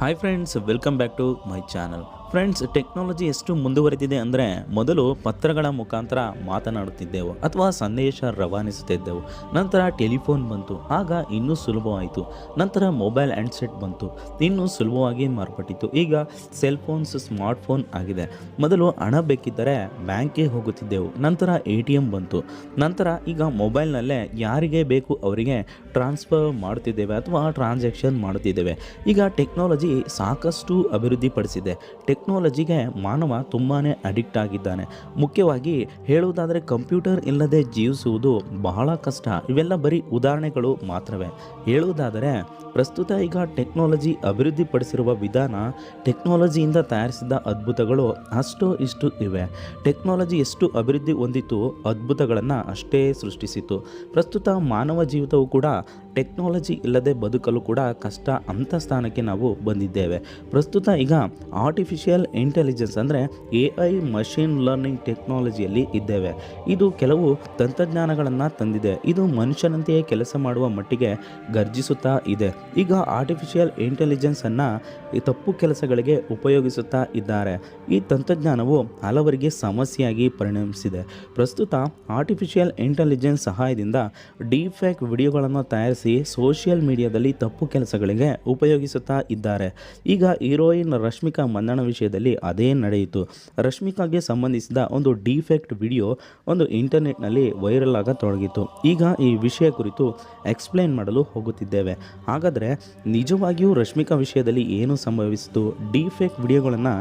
Hi friends welcome back to my channel friends, technology ಎಷ್ಟು ಮುಂದುವರೆದಿದೆ ಅಂದರೆ ಮೊದಲು ಪತ್ರಗಳ ಮುಖಾಂತರ ಮಾತನಾಡುತ್ತಿದ್ದೆವು ಅಥವಾ ಸಂದೇಶ ರವಾನಿಸುತ್ತಿದ್ದೆವು. ನಂತರ ಟೆಲಿಫೋನ್ ಬಂತು, ಆಗ ಇನ್ನೂ ಸುಲಭವಾಯಿತು. ನಂತರ ಮೊಬೈಲ್ ಹ್ಯಾಂಡ್ಸೆಟ್ ಬಂತು, ಇನ್ನೂ ಸುಲಭವಾಗಿ ಮಾರ್ಪಟ್ಟಿತ್ತು ಈಗ ಸೆಲ್ ಫೋನ್ಸ್, ಸ್ಮಾರ್ಟ್ ಫೋನ್ ಆಗಿದೆ. ಮೊದಲು ಹಣ ಬೇಕಿದ್ದರೆ ಬ್ಯಾಂಕ್ಗೆ ಹೋಗುತ್ತಿದ್ದೆವು. ನಂತರ ಎ ಟಿ ಎಂ ಬಂತು. ನಂತರ ಈಗ ಮೊಬೈಲ್ನಲ್ಲೇ ಯಾರಿಗೆ ಬೇಕು ಅವರಿಗೆ ಟ್ರಾನ್ಸ್ಫರ್ ಮಾಡುತ್ತಿದ್ದೇವೆ ಅಥವಾ ಟ್ರಾನ್ಸಾಕ್ಷನ್ ಮಾಡುತ್ತಿದ್ದೇವೆ. ಈಗ ಟೆಕ್ನಾಲಜಿ ಸಾಕಷ್ಟು ಅಭಿವೃದ್ಧಿಪಡಿಸಿದೆ. ಟೆಕ್ನಾಲಜಿಗೆ ಮಾನವ ತುಂಬಾ ಅಡಿಕ್ಟ್ ಆಗಿದ್ದಾನೆ. ಮುಖ್ಯವಾಗಿ ಹೇಳುವುದಾದರೆ ಕಂಪ್ಯೂಟರ್ ಇಲ್ಲದೆ ಜೀವಿಸುವುದು ಬಹಳ ಕಷ್ಟ. ಇವೆಲ್ಲ ಬರೀ ಉದಾಹರಣೆಗಳು ಮಾತ್ರವೇ. ಹೇಳುವುದಾದರೆ ಪ್ರಸ್ತುತ ಈಗ ಟೆಕ್ನಾಲಜಿ ಅಭಿವೃದ್ಧಿಪಡಿಸಿರುವ ವಿಧಾನ ಟೆಕ್ನಾಲಜಿಯಿಂದ ತಯಾರಿಸಿದ ಅದ್ಭುತಗಳು ಅಷ್ಟು ಇಷ್ಟು ಇವೆ. ಟೆಕ್ನಾಲಜಿ ಎಷ್ಟು ಅಭಿವೃದ್ಧಿ ಹೊಂದಿತು ಅದ್ಭುತಗಳನ್ನು ಅಷ್ಟೇ ಸೃಷ್ಟಿಸಿತು. ಪ್ರಸ್ತುತ ಮಾನವ ಜೀವಿತವು ಕೂಡ ಟೆಕ್ನಾಲಜಿ ಇಲ್ಲದೆ ಬದುಕಲು ಕೂಡ ಕಷ್ಟ ಅಂತ ಸ್ಥಾನಕ್ಕೆ ನಾವು ಬಂದಿದ್ದೇವೆ. ಪ್ರಸ್ತುತ ಈಗ ಆರ್ಟಿಫಿಷಿಯಲ್ ಇಂಟೆಲಿಜೆನ್ಸ್ ಅಂದರೆ ಎ ಐ ಮಷೀನ್ ಲರ್ನಿಂಗ್ ಟೆಕ್ನಾಲಜಿಯಲ್ಲಿ ಇದ್ದೇವೆ. ಇದು ಕೆಲವು ತಂತ್ರಜ್ಞಾನಗಳನ್ನು ತಂದಿದೆ. ಇದು ಮನುಷ್ಯನಂತೆಯೇ ಕೆಲಸ ಮಾಡುವ ಮಟ್ಟಿಗೆ ಗರ್ಜಿಸುತ್ತಾ ಇದೆ. ಈಗ ಆರ್ಟಿಫಿಷಿಯಲ್ ಇಂಟೆಲಿಜೆನ್ಸನ್ನು ಈ ತಪ್ಪು ಕೆಲಸಗಳಿಗೆ ಉಪಯೋಗಿಸುತ್ತಾ ಇದ್ದಾರೆ. ಈ ತಂತ್ರಜ್ಞಾನವು ಹಲವರಿಗೆ ಸಮಸ್ಯೆಯಾಗಿ ಪರಿಣಮಿಸಿದೆ. ಪ್ರಸ್ತುತ ಆರ್ಟಿಫಿಷಿಯಲ್ ಇಂಟೆಲಿಜೆನ್ಸ್ ಸಹಾಯದಿಂದ ಡೀಫೇಕ್ ವಿಡಿಯೋಗಳನ್ನು ತಯಾರಿಸಿ ಸೋಷಿಯಲ್ ಮೀಡಿಯಾದಲ್ಲಿ ತಪ್ಪು ಕೆಲಸಗಳಿಗೆ ಉಪಯೋಗಿಸುತ್ತಾ ಇದ್ದಾರೆ. ಈಗ ಹೀರೋಯಿನ್ ರಶ್ಮಿಕಾ ಮನ್ನಣ ವಿಷಯದಲ್ಲಿ ಅದೇ ನಡೆಯಿತು. ರಶ್ಮಿಕಾಗೆ ಸಂಬಂಧಿಸಿದ ಒಂದು ಡಿಫೆಕ್ಟ್ ವಿಡಿಯೋ ಒಂದು ಇಂಟರ್ನೆಟ್ನಲ್ಲಿ ವೈರಲ್ ಆಗತೊಡಗಿತು ಈಗ ಈ ವಿಷಯ ಕುರಿತು ಎಕ್ಸ್ಪ್ಲೇನ್ ಮಾಡಲು ಹೋಗುತ್ತಿದ್ದೇವೆ. ಹಾಗಾದರೆ ನಿಜವಾಗಿಯೂ ರಶ್ಮಿಕಾ ವಿಷಯದಲ್ಲಿ ಏನು ಸಂಭವಿಸಿತು ಡಿಫೇಕ್ ವಿಡಿಯೋಗಳನ್ನು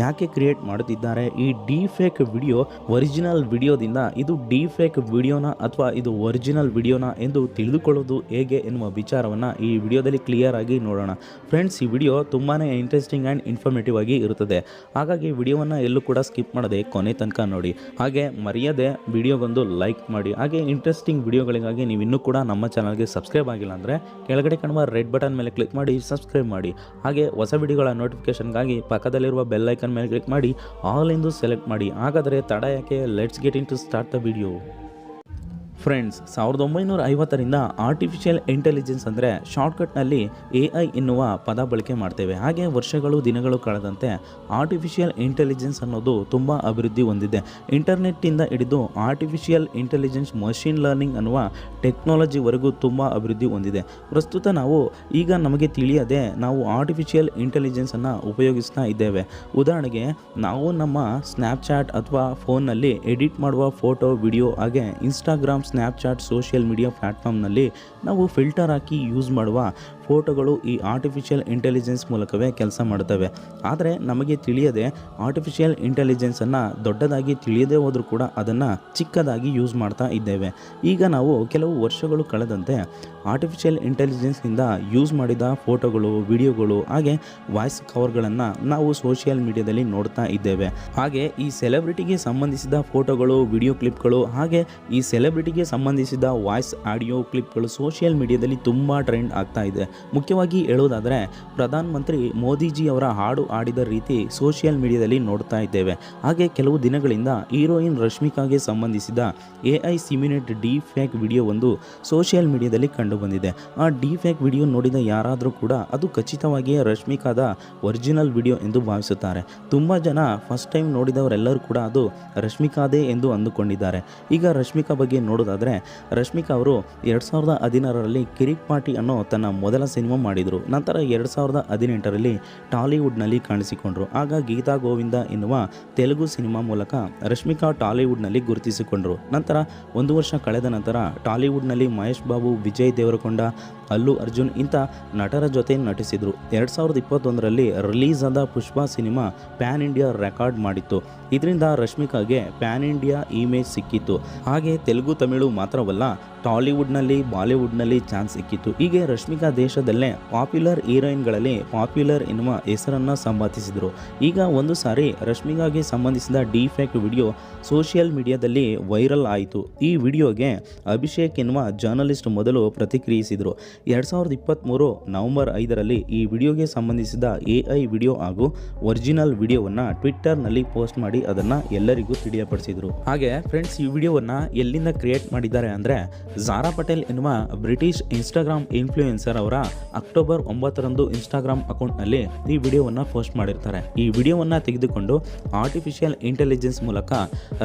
ಯಾಕೆ ಕ್ರಿಯೇಟ್ ಮಾಡುತ್ತಿದ್ದಾರೆ? ಈ ಡಿಫೇಕ್ ವಿಡಿಯೋ ಒರಿಜಿನಲ್ ವಿಡಿಯೋದಿಂದ ಇದು ಡಿಫೇಕ್ ವಿಡಿಯೋನ ಅಥವಾ ಇದು ಒರಿಜಿನಲ್ ವಿಡಿಯೋನ ಎಂದು ತಿಳಿದುಕೊಳ್ಳೋದು ಹೇಗೆ ಎನ್ನುವ ವಿಚಾರವನ್ನು ಈ ವಿಡಿಯೋದಲ್ಲಿ ಕ್ಲಿಯರ್ ಆಗಿ ನೋಡೋಣ. ಫ್ರೆಂಡ್ಸ್, ಈ ವಿಡಿಯೋ ತುಂಬಾ ಇಂಟ್ರೆಸ್ಟಿಂಗ್ ಆ್ಯಂಡ್ ಇನ್ಫಾರ್ಮೇಟಿವ್ ಆಗಿ ಇರುತ್ತದೆ. ಹಾಗಾಗಿ ವಿಡಿಯೋವನ್ನು ಎಲ್ಲೂ ಕೂಡ ಸ್ಕಿಪ್ ಮಾಡದೆ ಕೊನೆ ತನಕ ನೋಡಿ. ಹಾಗೆ ಮರೆಯದೆ ವಿಡಿಯೋಗೊಂದು ಲೈಕ್ ಮಾಡಿ. ಹಾಗೆ ಇಂಟ್ರೆಸ್ಟಿಂಗ್ ವಿಡಿಯೋಗಳಿಗಾಗಿ ನೀವು ಇನ್ನೂ ಕೂಡ ನಮ್ಮ ಚಾನಲ್ಗೆ ಸಬ್ಸ್ಕ್ರೈಬ್ ಆಗಿಲ್ಲ ಅಂದರೆ ಕೆಳಗಡೆ ಕಾಣುವ ರೆಡ್ ಬಟನ್ ಮೇಲೆ ಕ್ಲಿಕ್ ಮಾಡಿ, ಸಬ್ಸ್ಕ್ರೈಬ್ ಮಾಡಿ. ಹಾಗೆ ಹೊಸ ವಿಡಿಯೋಗಳ ನೋಟಿಫಿಕೇಷನ್ಗಾಗಿ ಪಕ್ಕದಲ್ಲಿರುವ ಬೆಲ್ ಐಕನ್ ಮೇಲೆ ಕ್ಲಿಕ್ ಮಾಡಿ ಆಲ್ ಎಂದು ಸೆಲೆಕ್ಟ್ ಮಾಡಿ. ಹಾಗಾದರೆ ತಡ ಯಾಕೆ? Let's get in to start the video friends, ಸಾವಿರದ ಒಂಬೈನೂರ ಐವತ್ತರಿಂದ ಆರ್ಟಿಫಿಷಿಯಲ್ ಇಂಟೆಲಿಜೆನ್ಸ್ ಅಂದರೆ ಶಾರ್ಟ್ಕಟ್ನಲ್ಲಿ ಎ ಐ ಎನ್ನುವ ಪದ ಬಳಕೆ ಮಾಡ್ತೇವೆ. ಹಾಗೆ ವರ್ಷಗಳು, ದಿನಗಳು ಕಳೆದಂತೆ ಆರ್ಟಿಫಿಷಿಯಲ್ ಇಂಟೆಲಿಜೆನ್ಸ್ ಅನ್ನೋದು ತುಂಬ ಅಭಿವೃದ್ಧಿ ಹೊಂದಿದೆ. ಇಂಟರ್ನೆಟ್ಟಿಂದ ಹಿಡಿದು ಆರ್ಟಿಫಿಷಿಯಲ್ ಇಂಟೆಲಿಜೆನ್ಸ್ ಮಷಿನ್ ಲರ್ನಿಂಗ್ ಅನ್ನುವ ಟೆಕ್ನಾಲಜಿವರೆಗೂ ತುಂಬ ಅಭಿವೃದ್ಧಿ ಹೊಂದಿದೆ. ಪ್ರಸ್ತುತ ನಾವು ಈಗ ನಮಗೆ ತಿಳಿಯದೆ ನಾವು ಆರ್ಟಿಫಿಷಿಯಲ್ ಇಂಟೆಲಿಜೆನ್ಸನ್ನು ಉಪಯೋಗಿಸ್ತಾ ಇದ್ದೇವೆ. ಉದಾಹರಣೆಗೆ ನಾವು ನಮ್ಮ ಸ್ನ್ಯಾಪ್ಚಾಟ್ ಅಥವಾ ಫೋನ್ನಲ್ಲಿ ಎಡಿಟ್ ಮಾಡುವ ಫೋಟೋ ವಿಡಿಯೋ ಹಾಗೆ ಇನ್ಸ್ಟಾಗ್ರಾಮ್ ಸ್ನ್ಯಾಪ್ಚಾಟ್ ಸೋಷಿಯಲ್ ಮೀಡಿಯಾ ಪ್ಲ್ಯಾಟ್ಫಾರ್ಮ್ನಲ್ಲಿ ನಾವು ಫಿಲ್ಟರ್ ಹಾಕಿ ಯೂಸ್ ಮಾಡುವ ಫೋಟೋಗಳು ಈ ಆರ್ಟಿಫಿಷಿಯಲ್ ಇಂಟೆಲಿಜೆನ್ಸ್ ಮೂಲಕವೇ ಕೆಲಸ ಮಾಡುತ್ತವೆ ಆದರೆ ನಮಗೆ ತಿಳಿಯದೆ ಆರ್ಟಿಫಿಷಿಯಲ್ ಇಂಟೆಲಿಜೆನ್ಸನ್ನು ದೊಡ್ಡದಾಗಿ ತಿಳಿಯದೇ ಹೋದರೂ ಕೂಡ ಅದನ್ನು ಚಿಕ್ಕದಾಗಿ ಯೂಸ್ ಮಾಡ್ತಾ ಇದ್ದೇವೆ. ಈಗ ನಾವು ಕೆಲವು ವರ್ಷಗಳು ಕಳೆದಂತೆ ಆರ್ಟಿಫಿಷಿಯಲ್ ಇಂಟೆಲಿಜೆನ್ಸ್ನಿಂದ ಯೂಸ್ ಮಾಡಿದ ಫೋಟೋಗಳು ವಿಡಿಯೋಗಳು ಹಾಗೆ ವಾಯ್ಸ್ ಕವರ್ಗಳನ್ನು ನಾವು ಸೋಷಿಯಲ್ ಮೀಡಿಯಾದಲ್ಲಿ ನೋಡ್ತಾ ಇದ್ದೇವೆ. ಹಾಗೆ ಈ ಸೆಲೆಬ್ರಿಟಿಗೆ ಸಂಬಂಧಿಸಿದ ಫೋಟೋಗಳು ವಿಡಿಯೋ ಕ್ಲಿಪ್ಗಳು ಹಾಗೆ ಈ ಸೆಲೆಬ್ರಿಟಿಗೆ ಸಂಬಂಧಿಸಿದ ವಾಯ್ಸ್, ಆಡಿಯೋ ಕ್ಲಿಪ್ಗಳು ಸೋಷಿಯಲ್ ಮೀಡಿಯಾದಲ್ಲಿ ತುಂಬ ಟ್ರೆಂಡ್ ಆಗ್ತಾ ಇದೆ. ಮುಖ್ಯವಾಗಿ ಹೇಳೋದಾದರೆ, ಪ್ರಧಾನಮಂತ್ರಿ ಮೋದಿಜಿ ಅವರ ಹಾಡು ಆಡಿದ ರೀತಿ ಸೋಷಿಯಲ್ ಮೀಡಿಯಾದಲ್ಲಿ ನೋಡ್ತಾ ಇದ್ದೇವೆ. ಹಾಗೆ ಕೆಲವು ದಿನಗಳಿಂದ ಹೀರೋಯಿನ್ ರಶ್ಮಿಕಾಗೆ ಸಂಬಂಧಿಸಿದ ಎ ಐ ಸಿಮಿನೇಟ್ ಡಿ ಫ್ಯಾಕ್ ವಿಡಿಯೋ ಒಂದು ಸೋಷಿಯಲ್ ಮೀಡಿಯಾದಲ್ಲಿ ಕಂಡುಬಂದಿದೆ ಆ ಡಿ ಫ್ಯಾಕ್ ವಿಡಿಯೋ ನೋಡಿದ ಯಾರಾದರೂ ಕೂಡ ಅದು ಖಚಿತವಾಗಿಯೇ ರಶ್ಮಿಕಾದ ಒರಿಜಿನಲ್ ವಿಡಿಯೋ ಎಂದು ಭಾವಿಸುತ್ತಾರೆ. ತುಂಬ ಜನ ಫಸ್ಟ್ ಟೈಮ್ ನೋಡಿದವರೆಲ್ಲರೂ ಕೂಡ ಅದು ರಶ್ಮಿಕಾದೇ ಎಂದು ಅಂದುಕೊಂಡಿದ್ದಾರೆ. ಈಗ ರಶ್ಮಿಕಾ ಬಗ್ಗೆ ನೋಡೋದಾದರೆ ರಶ್ಮಿಕಾ ಅವರು ಎರಡು ಸಾವಿರದ ಹದಿನಾರರಲ್ಲಿ ಕಿರಿಕ್ ಪಾರ್ಟಿ ಅನ್ನೋ ತನ್ನ ಮೊದಲ ಸಿನಿಮಾ ಮಾಡಿದರು. ನಂತರ ಎರಡು ಸಾವಿರದ ಹದಿನೆಂಟರಲ್ಲಿ ಟಾಲಿವುಡ್ನಲ್ಲಿ ಕಾಣಿಸಿಕೊಂಡರು. ಆಗ ಗೀತಾ ಗೋವಿಂದ ಎನ್ನುವ ತೆಲುಗು ಸಿನಿಮಾ ಮೂಲಕ ರಶ್ಮಿಕಾ ಟಾಲಿವುಡ್ನಲ್ಲಿ ಗುರುತಿಸಿಕೊಂಡರು. ನಂತರ ಒಂದು ವರ್ಷ ಕಳೆದ ನಂತರ ಟಾಲಿವುಡ್ನಲ್ಲಿ ಮಹೇಶ್ ಬಾಬು, ವಿಜಯ್ ದೇವರಕೊಂಡ, ಅಲ್ಲು ಅರ್ಜುನ್ ಇಂಥ ನಟರ ಜೊತೆ ನಟಿಸಿದರು. ಎರಡು ಸಾವಿರದ ಇಪ್ಪತ್ತೊಂದರಲ್ಲಿ ರಿಲೀಸ್ ಆದ Pushpa cinema pan India record ಮಾಡಿತ್ತು. ಇದರಿಂದ ರಶ್ಮಿಕಾಗೆ ಪ್ಯಾನ್ ಇಂಡಿಯಾ ಇಮೇಜ್ ಸಿಕ್ಕಿತ್ತು. ಹಾಗೆ ತೆಲುಗು ತಮಿಳು ಮಾತ್ರವಲ್ಲ ಟಾಲಿವುಡ್ನಲ್ಲಿ, ಬಾಲಿವುಡ್ನಲ್ಲಿ ಚಾನ್ಸ್ ಸಿಕ್ಕಿತ್ತು. ಹೀಗೆ ರಶ್ಮಿಕಾ ದೇಶದಲ್ಲೇ ಪಾಪ್ಯುಲರ್ ಹೀರೋಯಿನ್ಗಳಲ್ಲಿ ಪಾಪ್ಯುಲರ್ ಎನ್ನುವ ಹೆಸರನ್ನು ಸಂಪಾದಿಸಿದರು. ಈಗ ಒಂದು ಸಾರಿ ರಶ್ಮಿಕಾಗೆ ಸಂಬಂಧಿಸಿದ ಡಿಫೆಕ್ಟ್ ವಿಡಿಯೋ ಸೋಷಿಯಲ್ ಮೀಡಿಯಾದಲ್ಲಿ ವೈರಲ್ ಆಯಿತು. ಈ ವಿಡಿಯೋಗೆ ಅಭಿಷೇಕ್ ಎನ್ನುವ ಜರ್ನಲಿಸ್ಟ್ ಮೊದಲು ಪ್ರತಿಕ್ರಿಯಿಸಿದರು. ಎರಡು ಸಾವಿರದ ಇಪ್ಪತ್ತ್ಮೂರು ನವೆಂಬರ್ ಐದರಲ್ಲಿ ಈ ವಿಡಿಯೋಗೆ ಸಂಬಂಧಿಸಿದ ಎ ಐ ವಿಡಿಯೋ ಹಾಗೂ ಒರಿಜಿನಲ್ ವಿಡಿಯೋವನ್ನು ಟ್ವಿಟ್ಟರ್ನಲ್ಲಿ ಪೋಸ್ಟ್ ಮಾಡಿ ಅದನ್ನು ಎಲ್ಲರಿಗೂ ತಿಳಿಯಪಡಿಸಿದರು. ಹಾಗೆ ಫ್ರೆಂಡ್ಸ್, ಈ ವಿಡಿಯೋವನ್ನು ಎಲ್ಲಿಂದ ಕ್ರಿಯೇಟ್ ಮಾಡಿದ್ದಾರೆ ಅಂದರೆ ಜಾರಾ ಪಟೇಲ್ ಎನ್ನುವ ಬ್ರಿಟಿಷ್ ಇನ್ಸ್ಟಾಗ್ರಾಮ್ ಇನ್ಫ್ಲೂಯೆನ್ಸರ್ ಅವರ ಅಕ್ಟೋಬರ್ ಒಂಬತ್ತರಂದು ಇನ್ಸ್ಟಾಗ್ರಾಮ್ ಅಕೌಂಟ್ನಲ್ಲಿ ಈ ವಿಡಿಯೋವನ್ನು ಪೋಸ್ಟ್ ಮಾಡಿರ್ತಾರೆ. ಈ ವಿಡಿಯೋವನ್ನು ತೆಗೆದುಕೊಂಡು ಆರ್ಟಿಫಿಷಿಯಲ್ ಇಂಟೆಲಿಜೆನ್ಸ್ ಮೂಲಕ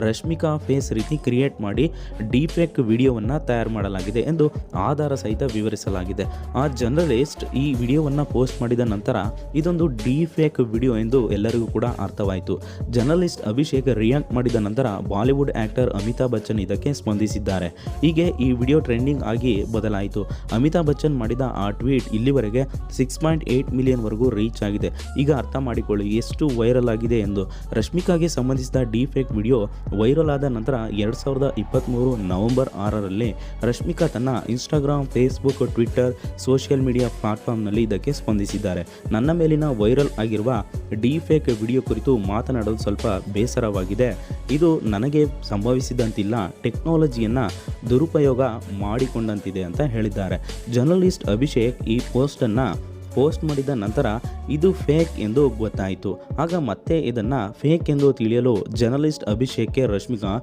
ರಶ್ಮಿಕಾ ಫೇಸ್ ರೀತಿ ಕ್ರಿಯೇಟ್ ಮಾಡಿ ಡೀಫೇಕ್ ವಿಡಿಯೋವನ್ನು ತಯಾರು ಮಾಡಲಾಗಿದೆ ಎಂದು ಆಧಾರ ಸಹಿತ ವಿವರಿಸಲಾಗಿದೆ. ಆ ಜರ್ನಲಿಸ್ಟ್ ಈ ವಿಡಿಯೋವನ್ನು ಪೋಸ್ಟ್ ಮಾಡಿದ ನಂತರ ಇದೊಂದು ಡೀಫೇಕ್ ವಿಡಿಯೋ ಎಂದು ಎಲ್ಲರಿಗೂ ಕೂಡ ಅರ್ಥವಾಯಿತು. ಜರ್ನಲಿಸ್ಟ್ ಅಭಿಷೇಕ್ ರಿಯಾಕ್ಟ್ ಮಾಡಿದ ನಂತರ ಬಾಲಿವುಡ್ ಆಕ್ಟರ್ ಅಮಿತಾಬ್ ಬಚ್ಚನ್ ಇದಕ್ಕೆ ಸ್ಪಂದಿಸಿದ್ದಾರೆ. ಹೀಗೆ ಈ ವಿಡಿಯೋ ಟ್ರೆಂಡಿಂಗ್ ಆಗಿ ಬದಲಾಯಿತು. ಅಮಿತಾಬ್ ಬಚ್ಚನ್ ಮಾಡಿದ ಆ ಟ್ವೀಟ್ ಇಲ್ಲಿವರೆಗೆ ಸಿಕ್ಸ್ ಪಾಯಿಂಟ್ ಏಯ್ಟ್ ಮಿಲಿಯನ್ವರೆಗೂ ರೀಚ್ ಆಗಿದೆ. ಈಗ ಅರ್ಥ ಮಾಡಿಕೊಳ್ಳಿ, ಎಷ್ಟು ವೈರಲ್ ಆಗಿದೆ ಎಂದು. ರಶ್ಮಿಕಾಗೆ ಸಂಬಂಧಿಸಿದ ಡೀಫೇಕ್ ವಿಡಿಯೋ ವೈರಲ್ ಆದ ನಂತರ ಎರಡು ಸಾವಿರದ ಇಪ್ಪತ್ತ್ಮೂರು ನವೆಂಬರ್ ಆರರಲ್ಲಿ ರಶ್ಮಿಕಾ ತನ್ನ Instagram Facebook Twitter social media ಪ್ಲಾಟ್ಫಾರ್ಮ್ನಲ್ಲಿ ಇದಕ್ಕೆ ಸ್ಪಂದಿಸಿದ್ದಾರೆ. ನನ್ನ ಮೇಲಿನ ವೈರಲ್ ಆಗಿರುವ ಡೀಫೇಕ್ ವಿಡಿಯೋ ಕುರಿತು ಮಾತನಾಡೋದು ಸ್ವಲ್ಪ ಬೇಸರವಾಗಿದೆ. ಇದು ನನಗೆ ಸಂಭವಿಸಿದಂತಿಲ್ಲ. ಟೆಕ್ನಾಲಜಿಯನ್ನು ದುರುಪಯೋಗ ಮಾಡಿಕೊಂಡಂತಿದೆ ಅಂತ ಹೇಳಿದ್ದಾರೆ. ಜರ್ನಲಿಸ್ಟ್ ಅಭಿಷೇಕ್ ಈ ಪೋಸ್ಟನ್ನು ಪೋಸ್ಟ್ ಮಾಡಿದ ನಂತರ ಇದು ಫೇಕ್ ಎಂದು ಗೊತ್ತಾಯಿತು. ಆಗ ಮತ್ತೆ ಇದನ್ನು ಫೇಕ್ ಎಂದು ತಿಳಿಯಲು ಜರ್ನಲಿಸ್ಟ್ ಅಭಿಷೇಕ್ಗೆ ರಶ್ಮಿಕಾ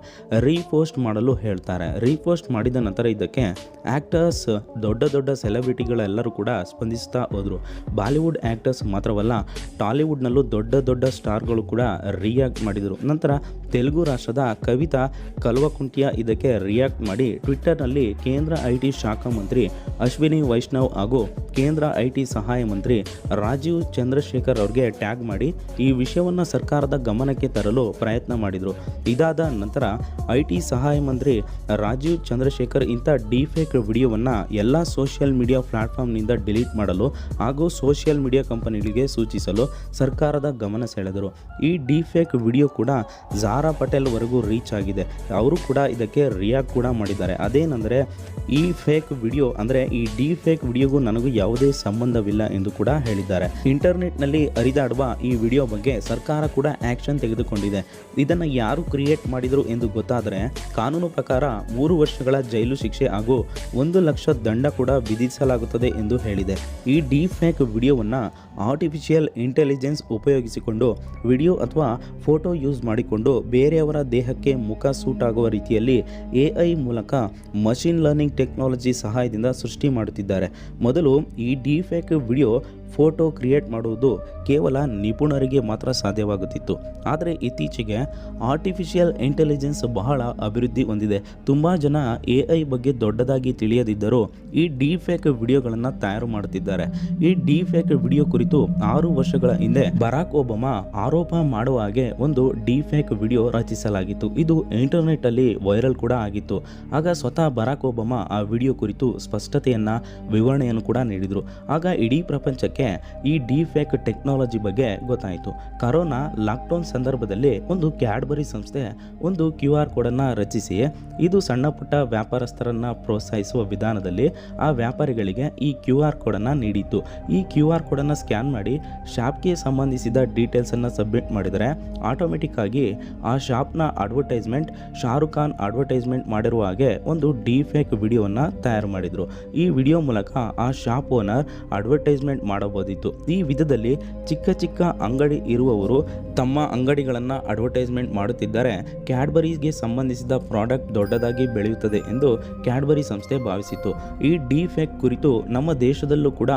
ರೀಪೋಸ್ಟ್ ಮಾಡಲು ಹೇಳ್ತಾರೆ. ರೀಪೋಸ್ಟ್ ಮಾಡಿದ ನಂತರ ಇದಕ್ಕೆ ಆ್ಯಕ್ಟರ್ಸ್ ದೊಡ್ಡ ದೊಡ್ಡ ಸೆಲೆಬ್ರಿಟಿಗಳೆಲ್ಲರೂ ಕೂಡ ಸ್ಪಂದಿಸ್ತಾ ಹೋದರು. ಬಾಲಿವುಡ್ ಆ್ಯಕ್ಟರ್ಸ್ ಮಾತ್ರವಲ್ಲ, ಟಾಲಿವುಡ್ನಲ್ಲೂ ದೊಡ್ಡ ದೊಡ್ಡ ಸ್ಟಾರ್ಗಳು ಕೂಡ ರಿಯಾಕ್ಟ್ ಮಾಡಿದರು. ನಂತರ ತೆಲುಗು ರಾಷ್ಟ್ರದ ಕವಿತಾ ಕಲ್ವಕುಂಟಿಯ ಇದಕ್ಕೆ ರಿಯಾಕ್ಟ್ ಮಾಡಿ ಟ್ವಿಟ್ಟರ್ನಲ್ಲಿ ಕೇಂದ್ರ ಐ ಟಿ ಶಾಖಾ ಮಂತ್ರಿ ಅಶ್ವಿನಿ ವೈಷ್ಣವ್ ಹಾಗೂ ಕೇಂದ್ರ ಐ ಟಿ ಸಹಾಯ ಮಂತ್ರಿ ರಾಜೀವ್ ಚಂದ್ರಶೇಖರ್ ಅವ್ರಿಗೆ ಟ್ಯಾಗ್ ಮಾಡಿ ಈ ವಿಷಯವನ್ನು ಸರ್ಕಾರದ ಗಮನಕ್ಕೆ ತರಲು ಪ್ರಯತ್ನ ಮಾಡಿದರು. ಇದಾದ ನಂತರ ಐ ಟಿ ಸಹಾಯ ಮಂತ್ರಿ ರಾಜೀವ್ ಚಂದ್ರಶೇಖರ್ ಇಂಥ ಡಿಫೇಕ್ ವಿಡಿಯೋವನ್ನು ಎಲ್ಲ ಸೋಷಿಯಲ್ ಮೀಡಿಯಾ ಪ್ಲಾಟ್ಫಾರ್ಮ್ನಿಂದ ಡಿಲೀಟ್ ಮಾಡಲು ಹಾಗೂ ಸೋಷಿಯಲ್ ಮೀಡಿಯಾ ಕಂಪನಿಗಳಿಗೆ ಸೂಚಿಸಲು ಸರ್ಕಾರದ ಗಮನ ಸೆಳೆದರು. ಈ ಡಿಫೇಕ್ ವಿಡಿಯೋ ಕೂಡ ಜಾರಾ ಪಟೇಲ್ವರೆಗೂ ರೀಚ್ ಆಗಿದೆ. ಅವರು ಕೂಡ ಇದಕ್ಕೆ ರಿಯಾಕ್ಟ್ ಕೂಡ ಮಾಡಿದ್ದಾರೆ. ಅದೇನೆಂದರೆ, ಈ ಫೇಕ್ ವಿಡಿಯೋ ಅಂದರೆ ಈ ಡಿ ಫೇಕ್ ವಿಡಿಯೋಗೂ ನನಗೂ ಯಾವುದೇ ಸಂಬಂಧವಿಲ್ಲ ಎಂದು ಕೂಡ ಹೇಳಿದ್ದಾರೆ. ಇಂಟರ್ನೆಟ್ನಲ್ಲಿ ಹರಿದಾಡುವ ಈ ವಿಡಿಯೋ ಬಗ್ಗೆ ಸರ್ಕಾರ ಕೂಡ ಆ್ಯಕ್ಷನ್ ತೆಗೆದುಕೊಂಡಿದೆ. ಇದನ್ನು ಯಾರು ಕ್ರಿಯೇಟ್ ಮಾಡಿದರು ಎಂದು ಗೊತ್ತಾದರೆ, ಕಾನೂನು ಪ್ರಕಾರ ಮೂರು ವರ್ಷಗಳ ಜೈಲು ಶಿಕ್ಷೆ ಹಾಗೂ ಒಂದು ಲಕ್ಷ ದಂಡ ಕೂಡ ವಿಧಿಸಲಾಗುತ್ತದೆ ಎಂದು ಹೇಳಿದೆ. ಈ ಡಿ ಫೇಕ್ ವಿಡಿಯೋವನ್ನು ಆರ್ಟಿಫಿಷಿಯಲ್ ಇಂಟೆಲಿಜೆನ್ಸ್ ಉಪಯೋಗಿಸಿಕೊಂಡು ವಿಡಿಯೋ ಅಥವಾ ಫೋಟೋ ಯೂಸ್ ಮಾಡಿಕೊಂಡು ಬೇರೆಯವರ ದೇಹಕ್ಕೆ ಮುಖ ಸೂಟ್ ಆಗುವ ರೀತಿಯಲ್ಲಿ ಎ ಐ ಮೂಲಕ ಮಷಿನ್ ಲರ್ನಿಂಗ್ ಟೆಕ್ನಾಲಜಿ ಸಹಾಯದಿಂದ ಸೃಷ್ಟಿ ಮಾಡುತ್ತಿದ್ದಾರೆ. ಮೊದಲು ಈ ಡಿಫೇಕ್ ವಿಡಿಯೋ ಫೋಟೋ ಕ್ರಿಯೇಟ್ ಮಾಡುವುದು ಕೇವಲ ನಿಪುಣರಿಗೆ ಮಾತ್ರ ಸಾಧ್ಯವಾಗುತ್ತಿತ್ತು. ಆದರೆ ಇತ್ತೀಚೆಗೆ ಆರ್ಟಿಫಿಷಿಯಲ್ ಇಂಟೆಲಿಜೆನ್ಸ್ ಬಹಳ ಅಭಿವೃದ್ಧಿ ಹೊಂದಿದೆ. ತುಂಬ ಜನ ಎ ಐ ಬಗ್ಗೆ ದೊಡ್ಡದಾಗಿ ತಿಳಿಯದಿದ್ದರೂ ಈ ಡಿಫೇಕ್ ವಿಡಿಯೋಗಳನ್ನು ತಯಾರು ಮಾಡುತ್ತಿದ್ದಾರೆ. ಈ ಡಿಫೇಕ್ ವಿಡಿಯೋ ಕುರಿತು ಆರು ವರ್ಷಗಳ ಹಿಂದೆ ಬರಾಕ್ ಒಬಾಮಾ ಆರೋಪ ಮಾಡುವ ಹಾಗೆ ಒಂದು ಡಿಫೇಕ್ ವಿಡಿಯೋ ರಚಿಸಲಾಗಿತ್ತು. ಇದು ಇಂಟರ್ನೆಟ್ ಅಲ್ಲಿ ವೈರಲ್ ಕೂಡ ಆಗಿತ್ತು. ಆಗ ಸ್ವತಃ ಬರಾಕ್ ಒಬಾಮಾ ಆ ವಿಡಿಯೋ ಕುರಿತು ಸ್ಪಷ್ಟತೆಯನ್ನ, ವಿವರಣೆಯನ್ನು ಕೂಡ ನೀಡಿದರು. ಆಗ ಇಡೀ ಪ್ರಪಂಚಕ್ಕೆ ಈ ಡಿಫೇಕ್ ಟೆಕ್ನಾಲಜಿ ಬಗ್ಗೆ ಗೊತ್ತಾಯಿತು. ಕರೋನಾ ಲಾಕ್ಡೌನ್ ಸಂದರ್ಭದಲ್ಲಿ ಒಂದು ಕ್ಯಾಡ್ಬರಿ ಸಂಸ್ಥೆ ಒಂದು ಕ್ಯೂ ಆರ್ ಕೋಡನ್ನು ರಚಿಸಿ, ಇದು ಸಣ್ಣ ಪುಟ್ಟ ವ್ಯಾಪಾರಸ್ಥರನ್ನ ಪ್ರೋತ್ಸಾಹಿಸುವ ವಿಧಾನದಲ್ಲಿ ಆ ವ್ಯಾಪಾರಿಗಳಿಗೆ ಈ ಕ್ಯೂ ಆರ್ ಕೋಡನ್ನು ನೀಡಿತ್ತು. ಈ ಕ್ಯೂ ಆರ್ ಕೋಡನ್ನು ಸ್ಕ್ಯಾನ್ ಮಾಡಿ ಶಾಪ್ಗೆ ಸಂಬಂಧಿಸಿದ ಡೀಟೇಲ್ಸನ್ನು ಸಬ್ಮಿಟ್ ಮಾಡಿದರೆ ಆಟೋಮೆಟಿಕ್ ಆಗಿ ಆ ಶಾಪ್ನ ಅಡ್ವರ್ಟೈಸ್ಮೆಂಟ್ ಶಾರುಖ್ ಖಾನ್ ಅಡ್ವರ್ಟೈಸ್ಮೆಂಟ್ ಮಾಡಿರುವ ಹಾಗೆ ಒಂದು ಡಿಫೇಕ್ ವಿಡಿಯೋವನ್ನು ತಯಾರು ಮಾಡಿದರು. ಈ ವಿಡಿಯೋ ಮೂಲಕ ಆ ಶಾಪ್ ಓನರ್ ಅಡ್ವರ್ಟೈಸ್ಮೆಂಟ್ ಮಾಡಬಹುದಿತ್ತು. ಈ ವಿಧದಲ್ಲಿ ಚಿಕ್ಕ ಚಿಕ್ಕ ಅಂಗಡಿ ಇರುವವರು ತಮ್ಮ ಅಂಗಡಿಗಳನ್ನು ಅಡ್ವರ್ಟೈಸ್ಮೆಂಟ್ ಮಾಡುತ್ತಿದ್ದರೆ. ಕ್ಯಾಡ್ಬರೀಸ್ಗೆ ಸಂಬಂಧಿಸಿದ ಪ್ರಾಡಕ್ಟ್ ದೊಡ್ಡದಾಗಿ ಬೆಳೆಯುತ್ತದೆ ಎಂದು ಕ್ಯಾಡ್ಬರಿ ಸಂಸ್ಥೆ ಭಾವಿಸಿತು ಈ ಡಿಫೇಕ್ ಕುರಿತು ನಮ್ಮ ದೇಶದಲ್ಲೂ ಕೂಡ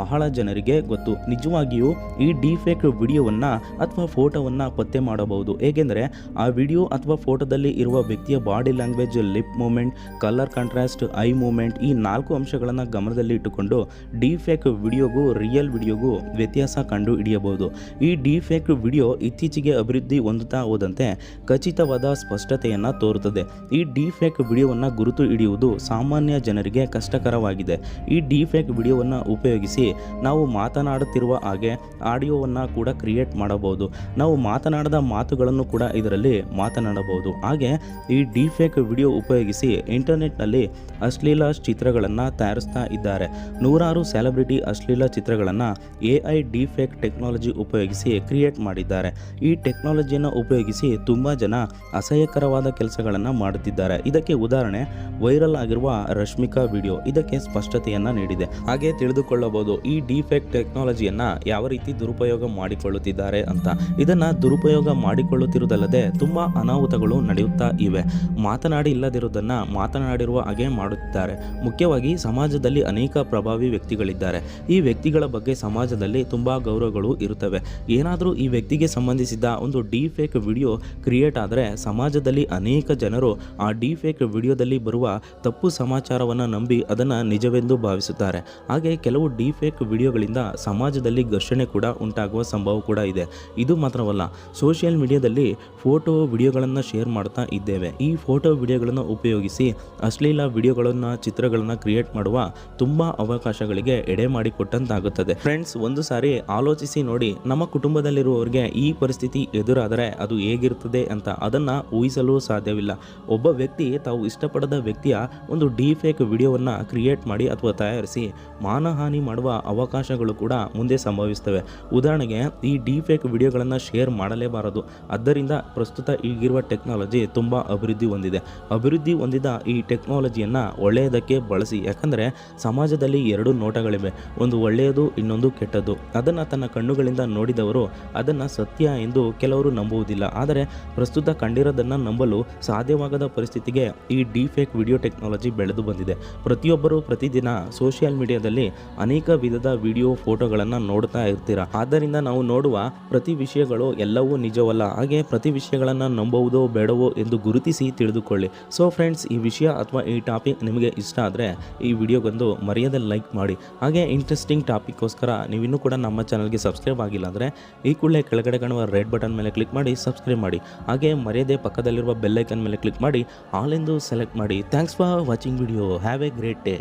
ಬಹಳ ಜನರಿಗೆ ಗೊತ್ತು. ನಿಜವಾಗಿಯೂ ಈ ಡಿಫೇಕ್ ವಿಡಿಯೋವನ್ನು ಅಥವಾ ಫೋಟೋವನ್ನು ಪತ್ತೆ ಮಾಡಬಹುದು. ಏಕೆಂದರೆ ಆ ವಿಡಿಯೋ ಅಥವಾ ಫೋಟೋದಲ್ಲಿ ಇರುವ ವ್ಯಕ್ತಿಯ body language lip movement colour contrast eye movement ಈ ನಾಲ್ಕು ಅಂಶಗಳನ್ನು ಗಮನದಲ್ಲಿ ಇಟ್ಟುಕೊಂಡು ಡಿಫೇಕ್ ವಿಡಿಯೋಗೂ ವಿಡಿಯೋಗೂ ವ್ಯತ್ಯಾಸ ಕಂಡು ಹಿಡಿಯಬಹುದು. ಈ ಡಿಫೆಕ್ಟ್ ವಿಡಿಯೋ ಇತ್ತೀಚೆಗೆ ಅಭಿವೃದ್ಧಿ ಹೊಂದುತ್ತಾ ಹೋದಂತೆ ಖಚಿತವಾದ ಸ್ಪಷ್ಟತೆಯನ್ನು ತೋರುತ್ತದೆ. ಈ ಡಿಫೆಕ್ಟ್ ವಿಡಿಯೋವನ್ನು ಗುರುತು ಹಿಡಿಯುವುದು ಸಾಮಾನ್ಯ ಜನರಿಗೆ ಕಷ್ಟಕರವಾಗಿದೆ. ಈ ಡಿಫೆಕ್ಟ್ ವಿಡಿಯೋವನ್ನು ಉಪಯೋಗಿಸಿ ನಾವು ಮಾತನಾಡುತ್ತಿರುವ ಹಾಗೆ ಆಡಿಯೋವನ್ನು ಕೂಡ ಕ್ರಿಯೇಟ್ ಮಾಡಬಹುದು. ನಾವು ಮಾತನಾಡದ ಮಾತುಗಳನ್ನು ಕೂಡ ಇದರಲ್ಲಿ ಮಾತನಾಡಬಹುದು. ಹಾಗೆ ಈ ಡಿಫೇಕ್ ವಿಡಿಯೋ ಉಪಯೋಗಿಸಿ ಇಂಟರ್ನೆಟ್ನಲ್ಲಿ ಅಶ್ಲೀಲ ಚಿತ್ರಗಳನ್ನು ತಯಾರಿಸ್ತಾ ಇದ್ದಾರೆ. ನೂರಾರು ಸೆಲೆಬ್ರಿಟಿ ಅಶ್ಲೀಲ ಚಿತ್ರಗಳನ್ನು ಚಿತ್ರಗಳನ್ನು ಎ ಐ ಡಿಫೆಕ್ಟ್ ಟೆಕ್ನಾಲಜಿ ಉಪಯೋಗಿಸಿ ಕ್ರಿಯೇಟ್ ಮಾಡಿದ್ದಾರೆ. ಈ ಟೆಕ್ನಾಲಜಿಯನ್ನು ಉಪಯೋಗಿಸಿ ತುಂಬ ಜನ ಅಸಹ್ಯಕರವಾದ ಕೆಲಸಗಳನ್ನು ಮಾಡುತ್ತಿದ್ದಾರೆ. ಇದಕ್ಕೆ ಉದಾಹರಣೆ ವೈರಲ್ ಆಗಿರುವ ರಶ್ಮಿಕಾ ವಿಡಿಯೋ ಇದಕ್ಕೆ ಸ್ಪಷ್ಟತೆಯನ್ನು ನೀಡಿದೆ. ಹಾಗೆ ತಿಳಿದುಕೊಳ್ಳಬಹುದು, ಈ ಡಿಫೆಕ್ಟ್ ಟೆಕ್ನಾಲಜಿಯನ್ನು ಯಾವ ರೀತಿ ದುರುಪಯೋಗ ಮಾಡಿಕೊಳ್ಳುತ್ತಿದ್ದಾರೆ ಅಂತ. ಇದನ್ನು ದುರುಪಯೋಗ ಮಾಡಿಕೊಳ್ಳುತ್ತಿರುವುದಲ್ಲದೆ ತುಂಬ ಅನಾಹುತಗಳು ನಡೆಯುತ್ತಾ ಇವೆ. ಮಾತನಾಡಿ ಇಲ್ಲದಿರುವುದನ್ನು ಮಾತನಾಡಿರುವ ಹಾಗೆ ಮಾಡುತ್ತಿದ್ದಾರೆ. ಮುಖ್ಯವಾಗಿ ಸಮಾಜದಲ್ಲಿ ಅನೇಕ ಪ್ರಭಾವಿ ವ್ಯಕ್ತಿಗಳಿದ್ದಾರೆ. ಈ ವ್ಯಕ್ತಿಗಳ ಬಗ್ಗೆ ಸಮಾಜದಲ್ಲಿ ತುಂಬ ಗೌರವಗಳು ಇರುತ್ತವೆ. ಏನಾದರೂ ಈ ವ್ಯಕ್ತಿಗೆ ಸಂಬಂಧಿಸಿದ ಒಂದು ಡಿಫೇಕ್ ವಿಡಿಯೋ ಕ್ರಿಯೇಟ್ ಆದರೆ ಸಮಾಜದಲ್ಲಿ ಅನೇಕ ಜನರು ಆ ಡಿಫೇಕ್ ವಿಡಿಯೋದಲ್ಲಿ ಬರುವ ತಪ್ಪು ಸಮಾಚಾರವನ್ನು ನಂಬಿ ಅದನ್ನು ನಿಜವೆಂದು ಭಾವಿಸುತ್ತಾರೆ. ಹಾಗೆ ಕೆಲವು ಡಿಫೇಕ್ ವಿಡಿಯೋಗಳಿಂದ ಸಮಾಜದಲ್ಲಿ ಘರ್ಷಣೆ ಕೂಡ ಉಂಟಾಗುವ ಸಂಭವ ಕೂಡ ಇದೆ. ಇದು ಮಾತ್ರವಲ್ಲ, ಸೋಷಿಯಲ್ ಮೀಡಿಯಾದಲ್ಲಿ ಫೋಟೋ ವಿಡಿಯೋಗಳನ್ನು ಶೇರ್ ಮಾಡ್ತಾ ಇದ್ದೇವೆ. ಈ ಫೋಟೋ ವಿಡಿಯೋಗಳನ್ನು ಉಪಯೋಗಿಸಿ ಅಶ್ಲೀಲ ವಿಡಿಯೋಗಳನ್ನು ಚಿತ್ರಗಳನ್ನು ಕ್ರಿಯೇಟ್ ಮಾಡುವ ತುಂಬ ಅವಕಾಶಗಳಿಗೆ ಎಡೆ ಮಾಡಿಕೊಟ್ಟಂತಾಗುತ್ತದೆ. ಫ್ರೆಂಡ್ಸ್ ಒಂದು ಸಾರಿ ಆಲೋಚಿಸಿ ನೋಡಿ, ನಮ್ಮ ಕುಟುಂಬದಲ್ಲಿರುವವರಿಗೆ ಈ ಪರಿಸ್ಥಿತಿ ಎದುರಾದರೆ ಅದು ಹೇಗಿರುತ್ತದೆ ಅಂತ ಅದನ್ನ ಊಹಿಸಲು ಸಾಧ್ಯವಿಲ್ಲ. ಒಬ್ಬ ವ್ಯಕ್ತಿ ತಾವು ಇಷ್ಟಪಡದ ವ್ಯಕ್ತಿಯ ಒಂದು ಡಿಫೇಕ್ ವಿಡಿಯೋವನ್ನು ಕ್ರಿಯೇಟ್ ಮಾಡಿ ಅಥವಾ ತಯಾರಿಸಿ ಮಾನಹಾನಿ ಮಾಡುವ ಅವಕಾಶಗಳು ಕೂಡ ಮುಂದೆ ಸಂಭವಿಸ್ತವೆ ಉದಾಹರಣೆಗೆ, ಈ ಡಿಫೇಕ್ ವಿಡಿಯೋಗಳನ್ನು ಶೇರ್ ಮಾಡಲೇಬಾರದು. ಆದ್ದರಿಂದ ಪ್ರಸ್ತುತ ಈಗಿರುವ ಟೆಕ್ನಾಲಜಿ ತುಂಬ ಅಭಿವೃದ್ಧಿ ಹೊಂದಿದೆ. ಅಭಿವೃದ್ಧಿ ಹೊಂದಿದ ಈ ಟೆಕ್ನಾಲಜಿಯನ್ನು ಒಳ್ಳೆಯದಕ್ಕೆ ಬಳಸಿ. ಯಾಕಂದರೆ, ಸಮಾಜದಲ್ಲಿ ಎರಡು ನೋಟಗಳಿವೆ. ಒಂದು ಒಳ್ಳೆಯದು ಇನ್ನೊಂದು ಕೆಟ್ಟದ್ದು. ಅದನ್ನು ತನ್ನ ಕಣ್ಣುಗಳಿಂದ ನೋಡಿದವರು ಅದನ್ನು ಸತ್ಯ ಎಂದು ಕೆಲವರು ನಂಬುವುದಿಲ್ಲ. ಆದರೆ ಪ್ರಸ್ತುತ ಕಂಡಿರೋದನ್ನು ನಂಬಲು ಸಾಧ್ಯವಾಗದ ಪರಿಸ್ಥಿತಿಗೆ ಈ ಡಿಫೇಕ್ ವಿಡಿಯೋ ಟೆಕ್ನಾಲಜಿ ಬೆಳೆದು ಬಂದಿದೆ. ಪ್ರತಿಯೊಬ್ಬರು ಪ್ರತಿದಿನ ಸೋಷಿಯಲ್ ಮೀಡಿಯಾದಲ್ಲಿ ಅನೇಕ ವಿಧದ ವಿಡಿಯೋ ಫೋಟೋಗಳನ್ನು ನೋಡ್ತಾ ಇರ್ತೀರ? ಆದ್ದರಿಂದ ನಾವು ನೋಡುವ ಪ್ರತಿ ವಿಷಯಗಳು ಎಲ್ಲವೂ ನಿಜವಲ್ಲ. ಹಾಗೆ ಪ್ರತಿ ವಿಷಯಗಳನ್ನು ನಂಬುವುದೋ ಬೇಡವೋ ಎಂದು ಗುರುತಿಸಿ ತಿಳಿದುಕೊಳ್ಳಿ. ಸೊ ಫ್ರೆಂಡ್ಸ್ ಈ ವಿಷಯ ಅಥವಾ ಈ ಟಾಪಿಕ್ ನಿಮಗೆ ಇಷ್ಟ ಆದರೆ ಈ ವಿಡಿಯೋಗೊಂದು ಮರ್ಯಾದೆ ಲೈಕ್ ಮಾಡಿ. ಹಾಗೆ ಇಂಟ್ರೆಸ್ಟಿಂಗ್ ಟಾಪಿಕ್ಗೋಸ್ಕರ ನೀವಿನ್ನೂ ಕೂಡ ನಮ್ಮ ಚಾನಲ್ಗೆ ಸಬ್ಸ್ಕ್ರೈಬ್ ಆಗಿಲ್ಲ ಅಂದರೆ ಈ ಕೂಡಲೇ ಕೆಳಗಡೆ ಕಾಣುವ ರೆಡ್ ಬಟನ್ ಮೇಲೆ ಕ್ಲಿಕ್ ಮಾಡಿ ಸಬ್ಸ್ಕ್ರೈಬ್ ಮಾಡಿ. ಹಾಗೆ ಮರ್ಯಾದೆ ಪಕ್ಕದಲ್ಲಿರುವ ಬೆಲ್ಲೈಕನ್ ಮೇಲೆ ಕ್ಲಿಕ್ ಮಾಡಿ ಆಲ್ ಎಂದು ಸೆಲೆಕ್ಟ್ ಮಾಡಿ. Thanks for watching video have a great day